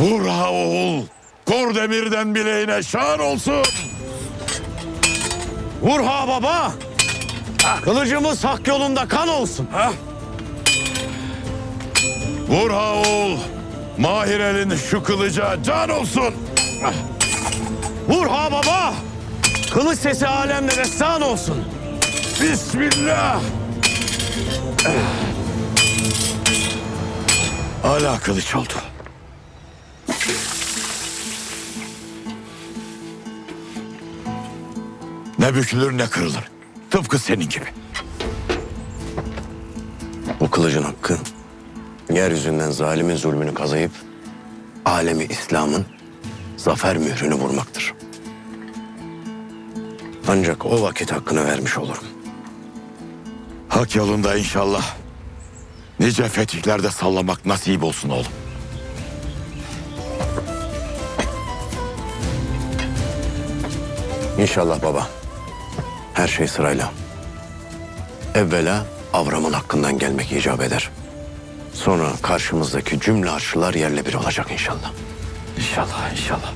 Vur ha oğul. Kor demirden bileğine şan olsun. Vur ha baba. Kılıcımız hak yolunda kan olsun. Vur ha oğul. Mahir elin şu kılıca can olsun. Vur ha baba. Kılıç sesi alemde destan olsun. Bismillah. Ala kılıç oldu. Ne bükülür ne kırılır. Tıpkı senin gibi. Bu kılıcın hakkı yeryüzünden zalimin zulmünü kazayıp alemi İslam'ın zafer mührünü vurmaktır. Ancak o vakit hakkını vermiş olurum. Hak yolunda inşallah. Nice fetihlerde sallamak nasip olsun oğlum. İnşallah baba. Her şey sırayla. Evvela Avram'ın hakkından gelmek icap eder. Sonra karşımızdaki cümle arşılar yerle bir olacak inşallah. İnşallah inşallah.